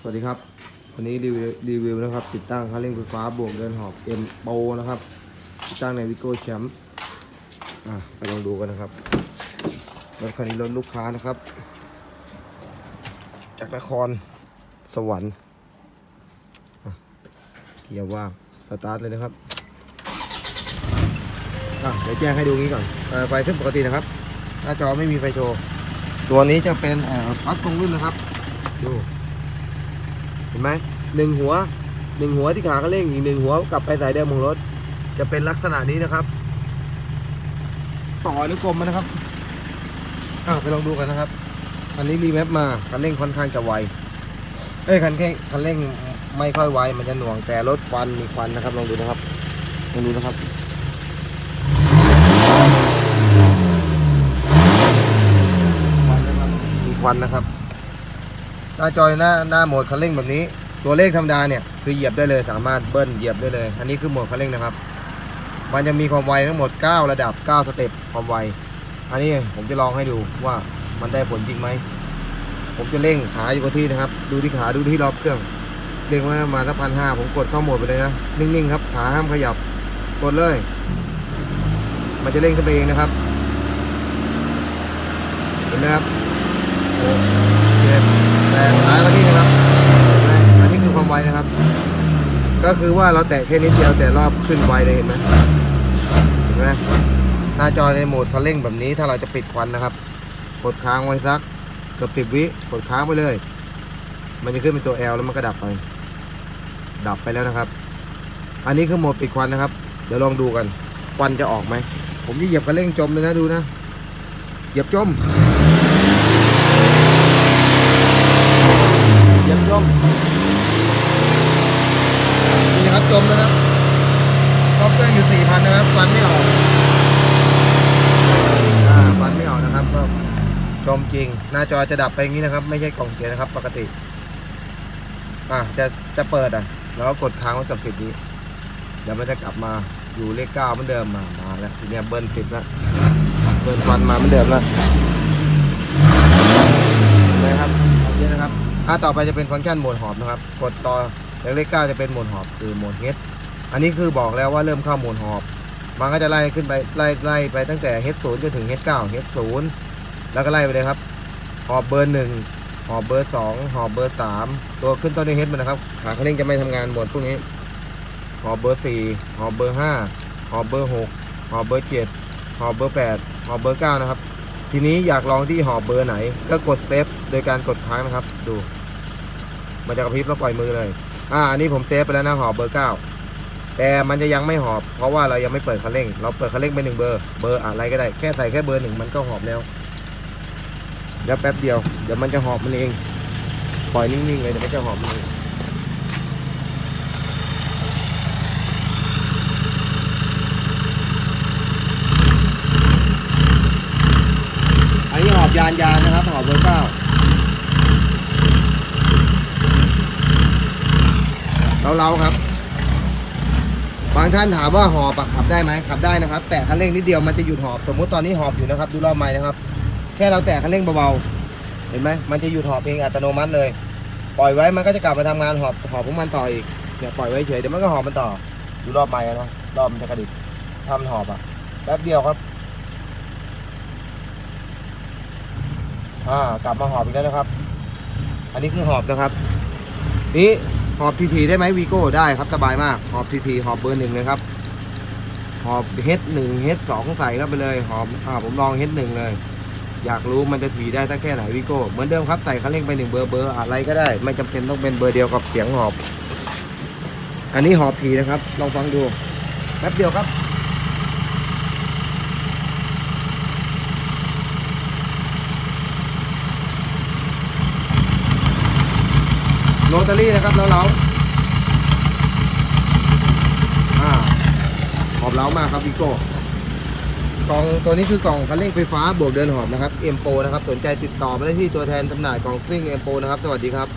สวัสดีครับ วันนี้รีวิวรีวิวนะครับ ติดตั้งคันเร่งไฟฟ้าบวกเดินหอบเอ็มโปนะครับติดตั้งในวิโก้แชมป์อะไปลองดูกันนะครับรถคันนี้รถลูกค้านะครับ จากนครสวรรค์เกียร์ว่างสตาร์ทเลยนะครับอะเดี๋ยวแจ้งให้ดูงี้ก่อนไฟขึ้นปกตินะครับ หน้าจอไม่มีไฟโชว์ ตัวนี้จะเป็นปลั๊กตรงรุ่นนะครับ ดู เห็นไหมหนึ่งหัวหนึ่งหัวที่ขาคันเร่งอีกหนึ่งหัวกลับไปสายเดิมของรถ จะเป็นลักษณะนี้นะครับ ต่อนิ้วกลมมานะครับอะไปลองดูกันนะครับอันนี้รีแมปมาคันเร่งค่อนข้างจะไวเอ้ยคันเร่งคันเร่งไม่ค่อยไวมันจะหน่วงแต่รถควันมีควันนะครับลองดูนะครับลองดูนะครับควันนะครับมีควันนะครับ หน้าจอยหน้าหน้าโหมดคันเร่งแบบนี้ ตัวเลขธรรมดาเนี่ยคือเหยียบได้เลยสามารถเบิ้ลเหยียบได้เลย อันนี้คือโหมดคันเร่งนะครับ มันจะมีความไวทั้งหมด 9 ระดับ 9 สเต็ปความไว อันนี้ผมจะลองให้ดูว่ามันได้ผลจริงไหม ผมจะเร่งขาอยู่กับที่นะครับ ดูที่ขาดูที่รอบเครื่องเร่งไว้ประมาณสักพันห้าผมกดเข้าโหมดไปเลยนะ นิ่งๆครับ ขาห้ามขยับ กดเลย มันจะเร่งขึ้นไปเองนะครับ เห็นไหมครับหกเจ็ดแปดท้ายก็ที่นะครับเห็นไหมอันนี้คื อความไวนะครับ ก็คือว่าเราแตะแค่นิดเดียวแต่รอบขึ้นไวเลยเห็นไหมเห็นไหมหน้าจอในโหมดคันเร่งแบบนี้ถ้าเราจะปิดควันนะครับ กดค้างไว้สักเกือบสิบวิกดค้างไปเลย มันจะขึ้นเป็นตัว L แล้วมันก็ดับไป ดับไปแล้วนะครับ อันนี้คือโหมดปิดควันนะครับ เดี๋ยวลองดูกันควันจะออกไหม ผมจะเหยียบคันเร่งจมเลยนะดูนะ เหยียบจม เหยียบจม นี่นะครับจ มนะครับรอบเครื่องอยู่สี่พันนะครับฟันไม่ออกฟันไม่ออกนะครับก็จมจริง หน้าจอจะดับไปอย่างนี้นะครับ ไม่ใช่กล่องเสียนะครับ ปกติ อ่าจะจะเปิดอะ แล้วก็กดค้างไว้กับสิบนี้เดี๋ยวมันจะกลับมาอยู่เลขเก้าเหมือนเดิมมามาแล้วทีนี้เบิ้ลสิบแล้วเบิ้ลฟันมาเหมือนเดิมแล้วนะครับเอาเยอะนะครับถ้าต่อไปจะเป็นฟังก์ชันโหมดหอบนะครับ กดต่อ จากเลขเก้าจะเป็นโหมดหอบคือโหมดเฮดอันนี้คือบอกแล้วว่าเริ่มเข้าโหมดหอบ มันก็จะไล่ขึ้นไปไล่ไล่ไปตั้งแต่เฮดศูนย์จนถึงเฮดเก้าเฮดศูนย์แล้วก็ไล่ไปเลยครับ หอบเบอร์หนึ่งหอบเบอร์สองหอบเบอร์สามตัวขึ้นต้นด้วยเฮดมันนะครับขาคันเร่งจะไม่ทำงานโหมดพวกนี้ หอบเบอร์สี่หอบเบอร์ห้าหอบเบอร์หกหอบเบอร์เจ็ดหอบเบอร์แปดหอบเบอร์เก้านะครับทีนี้อยากลองที่หอบเบอร์ไหน ก็กดเซฟโดยการกดค้างนะครับ ดู มันจะกระพริบแล้วปล่อยมือเลย อ่าอันนี้ผมเซฟไปแล้วนะหอบเบอร์เก้าแต่มันจะยังไม่หอบ เพราะว่าเรายังไม่เปิดคันเร่ง เราเปิดคันเร่งไปหนึ่งเบอร์เบอร์อะไรก็ได้แค่ใส่แค่เบอร์หนึ่งมันก็หอบแล้วเดี๋ยวแป๊บเดียวเดี๋ยวมันจะหอบมันเองปล่อยนิ่งๆเลยเดี๋ยวมันจะหอบมันเองอันนี้หอบยานยานนะครับหอบเบอร์เก้า เราเราๆครับ บางท่านถามว่าหอบอะขับได้ไหมขับได้นะครับ แต่คันเร่งนิดเดียวมันจะหยุดหอบ สมมุติตอนนี้หอบอยู่นะครับ ดูรอบไม้นะครับ แค่เราแตะคันเร่งเบาๆ เห็นไหมมันจะหยุดหอบเองอัตโนมัติเลย ปล่อยไว้มันก็จะกลับมาทำงานหอบหอบของมันต่ออีกเนี่ยปล่อยไว้เฉยเดี๋ยวมันก็หอบมันต่อ ดูรอบไม้นะรอบมันจะกระดิกทำหอบอะแป๊บเดียวครับอ่ากลับมาหอบอีกแล้วนะครับ อันนี้คือหอบนะครับ นี้ หอบทีทีได้ไหมวีโก้ได้ครับสบายมากหอบทีทีหอบเบอร์หนึ่งเลยครับหอบเฮดหนึ่งเฮดสองใส่เข้าไปเลยหอบอ่าผมลองเฮดหนึ่งเลย อยากรู้มันจะถีได้สักแค่ไหนวีโก้เหมือนเดิมครับใส่คันเร่งไปหนึ่งเบอร์เบอร์อะไรก็ได้ ไม่จำเป็นต้องเป็นเบอร์เดียวกับเสียงหอบ อันนี้หอบทีนะครับ ลองฟังดูแป๊บเดียวครับ โรตารี่นะครับแล้วเราอ่าหอบเล้ามากครับพี่โก้กล่องตัวนี้คือกล่องคันเร่งไฟฟ้าบวกเดินหอบนะครับเอ็มโปนะครับสนใจติดต่อมาได้ที่ตัวแทนจำหน่ายกล่องซิ่งเอ็มโปนะครับสวัสดีครับ